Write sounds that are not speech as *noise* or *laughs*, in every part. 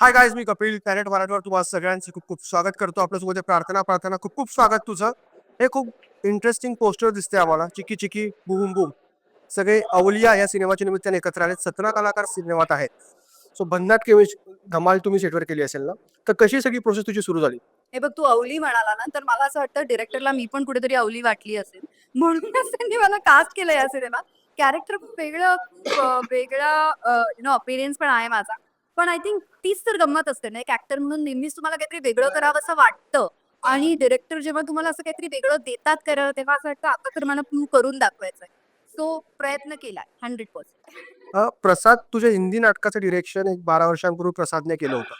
हाय guys मी कपिल पॅरेट मराठीवर तुम्हाला सगळ्यांचं खूप खूप स्वागत करतो. आपल्यासोबत प्रार्थना प्रार्थना खूप खूप स्वागत तुझं. हे खूप इंटरेस्टिंग पोस्टर दिसते आम्हाला. चिकी चिकी बुम बुम. सगळे अवलिया या सिनेमाच्या निमित्ताने एकत्र आले सतरा कलाकार सिनेमात आहेत. सो भन्नाट केवळ धमाल तुम्ही सेटवर केली असेल ना? तर कशी सगळी प्रोसेस तुझी सुरू झाली? हे बघ तू अवली म्हणाला ना तर मला असं वाटतं डिरेक्टरला मी पण कुठेतरी अवली वाटली असेल. म्हणूनच त्यांनी मला कास्ट केलं या सिनेमात. कॅरेक्टर खूप वेगळं वेगळा यु नो अपिरियन्स पण आहे माझा. पण आय थिंक तीच तर गंमत असते ना एक ऍक्टर म्हणून नेहमीच तुम्हाला काहीतरी वेगळं करावं असं वाटतं. आणि डिरेक्टर जेव्हा तुम्हाला असं काहीतरी वेगळं देतात करावं तेव्हा असं वाटतं आता तर मला प्रूव्ह करून दाखवायचंय. सो प्रयत्न केलाय हंड्रेड पर्सेंट. प्रसाद तुझ्या हिंदी नाटकाचं डिरेक्शन एक बारा वर्षांपूर्वी प्रसादने केलं होतं.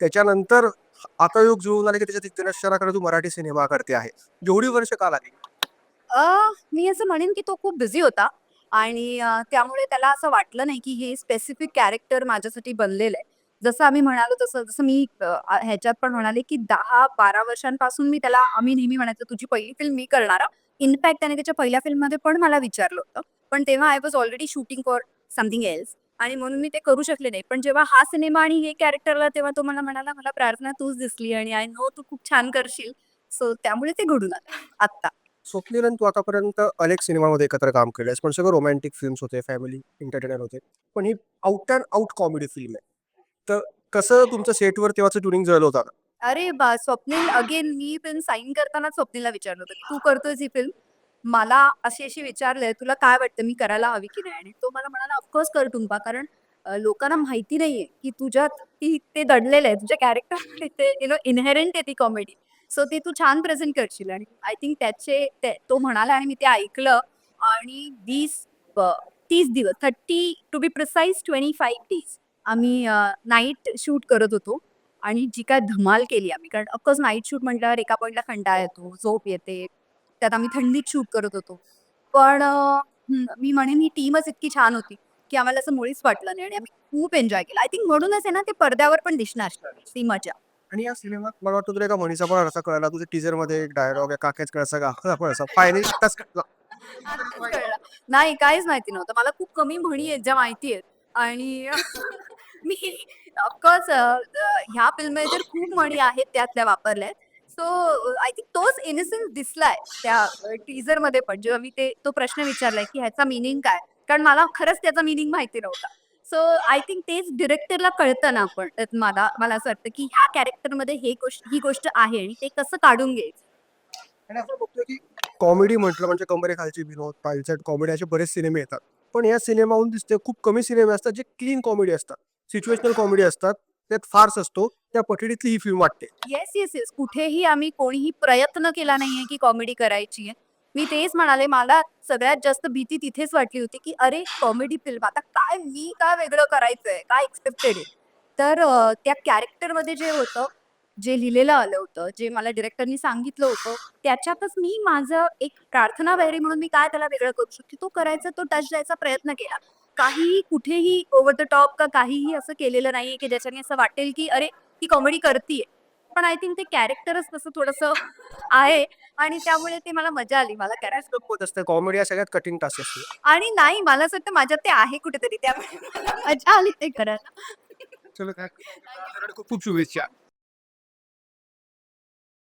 त्याच्यानंतर आता योग जुळून आले की त्याच्या दिग्दर्शनाकडे तू मराठी सिनेमा करते आहे. जेवढी वर्ष का लागली? अ, मी असं म्हणेन की तो खूप बिझी होता. आणि त्यामुळे त्याला असं वाटलं नाही की हे स्पेसिफिक कॅरेक्टर माझ्यासाठी बनलेलं आहे. जसं आम्ही म्हणालो तसं जसं मी ह्याच्यात पण म्हणाले की दहा बारा वर्षांपासून मी त्याला आम्ही नेहमी म्हणायचो तुझी पहिली फिल्म मी करणार इनफॅक्ट त्याने त्याच्या पहिल्या फिल्ममध्ये पण मला विचारलं होतं. पण तेव्हा I was already shooting for something else आणि म्हणून मी ते करू शकले नाही. पण जेव्हा हा सिनेमा आणि हे कॅरेक्टरला तेव्हा तो मला म्हणाला मला प्रार्थना तूच दिसली आणि आय नो तू खूप छान करशील. सो त्यामुळे ते घडून आलं आत्ता. स्वप्नीलन तू आतापर्यंत अनेक सिनेमामध्ये एकत्र काम केलंयस पण सगळं रोमॅन्टिक फिल्म्स होते फॅमिली एंटरटेनर होते. पण ही out and out comedy film आहे. तर कसं तुमचं सेटवर तेव्हाचं ट्युनिंग झालं होतं अरे बा स्वप्नील अगेन मी फिल्म साईन करताना स्वप्नीलला विचारलं होतं तू करतोय ही फिल्म मला अशी अशी विचारलंय तुला काय वाटतं मी करायला हवी की नाही? आणि तो मला म्हणाला ऑफकोर्स कर टुंपा कारण लोकांना माहिती नाहीये की तुझ्यात ती ते दडलेलं आहे तुझ्या कॅरेक्टर ते यु नो इनहेरंट आहे ती कॉमेडी सो ते तू छान प्रेझेंट करशील. आणि आय थिंक त्याचे तो म्हणाला आणि मी ते ऐकलं. आणि वीस तीस दिवस thirty to be precise twenty five days आम्ही नाईट शूट करत होतो. आणि जी काय धमाल केली आम्ही कारण ऑफकोर्स नाईट शूट म्हटल्यावर एका पॉईंटला खंडाळा येतो झोप येते. त्यात आम्ही थंडीत शूट करत होतो. पण मी म्हणेन ही टीमच इतकी छान होती की आम्हाला असं मुळीच वाटलं नाही. आणि आम्ही खूप एन्जॉय केलं. आय थिंक म्हणूनच आहे ना ते पडद्यावर पण दिसणार ती मजा. आणि या सिनेमात मला वाटतं तुला एका म्हणीचा पण अर्थ कळला तुझ्या टीजरमध्ये एक डायलॉग आहे काकेच कळसा का फायनली कळलं. नाही काहीच माहिती नव्हतं. मला खूप कमी म्हणी आहेत ज्या माहिती आहेत. आणि *laughs* मी ऑफकोर्स ह्या फिल्ममध्ये तर खूप म्हणी आहेत त्यातल्या वापरल्या सो आय थिंक तोच इनसेन्स दिसलाय त्या टीजरमध्ये पण. जेव्हा मी ते तो प्रश्न विचारलाय की ह्याचा मिनिंग काय? कारण मला खरंच त्याचा मिनिंग माहिती नव्हता. सो आय थिंक तेच डिरेक्टरला कळतं ना पण त्यात मला मला असं वाटतं की ह्या कॅरेक्टरमध्ये हे गोष्ट ही गोष्ट आहे आणि ते कसं काढून घ्यायचं? आणि आपण बघतोय की कॉमेडी म्हटलं म्हणजे कमरेखालची विनोद पायलसेट कॉमेडी असे बरेच सिनेमे येतात. पण या सिनेमाहून दिसते खूप कमी सिनेमे असतात जे क्लीन कॉमेडी असतात. सिच्युएशनल कॉमेडी असतात. त्यात फार्स असतो. त्या पठडीतली ही फिल्म वाटते. येस येस येस कुठेही आम्ही कोणीही प्रयत्न केला नाहीये की कॉमेडी करायची आहे. मी तेच म्हणाले मला सगळ्यात जास्त भीती तिथेच वाटली होती की अरे कॉमेडी फिल्म आता काय मी काय वेगळं करायचंय? काय एक्सपेक्टेड आहे? तर त्या कॅरेक्टरमध्ये जे होतं जे लिहिलेलं आलं होतं जे मला डिरेक्टरनी सांगितलं होतं त्याच्यातच मी माझं एक प्रार्थना वैरी म्हणून मी काय त्याला वेगळं करू शकते? तो करायचा तो टच द्यायचा प्रयत्न केला. काहीही कुठेही ओव्हर द टॉप का काहीही असं केलेलं नाहीये की ज्याच्याने असं वाटेल की अरे ती कॉमेडी करतीये. पण आय थिंक ते कॅरेक्टरच तसं थोडस आहे आणि त्यामुळे ते मला मजा आली मला करायचं गंमत असते. कॉमेडी सगळ्यात कठीण टास्क असतो. आणि नाही मला असं वाटतं माझ्यात ते आहे कुठेतरी त्यामुळे मला मजा आली ते करायला. चलो काय खूप खूप शुभेच्छा.